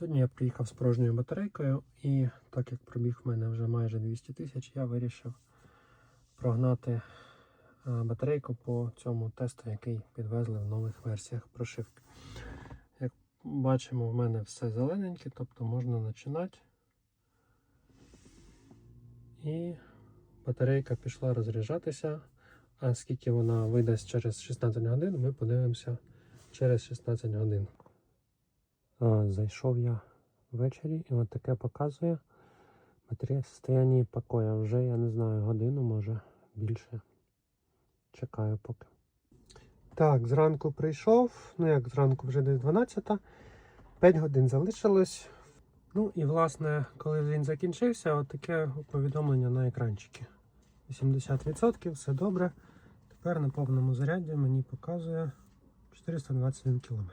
Сьогодні я приїхав з порожньою батарейкою, і так як пробіг в мене вже майже 200 тисяч, я вирішив прогнати е, батарейку по цьому тесту, який підвезли в нових версіях прошивки. Як бачимо, в мене все зелененьке, тобто можна починати. І батарейка пішла розряджатися. А скільки вона видасть через 16 годин, ми подивимося через 16 годин. А, Зайшов я ввечері і от таке показує. В состоянні покоя. Вже я не знаю, годину, може більше. Чекаю поки. Так, зранку прийшов. Ну як зранку вже десь 12. 5 годин залишилось. Ну і власне, коли він закінчився, от повідомлення на екранчики. 80% все добре. Тепер на повному заряді мені показує 421 км.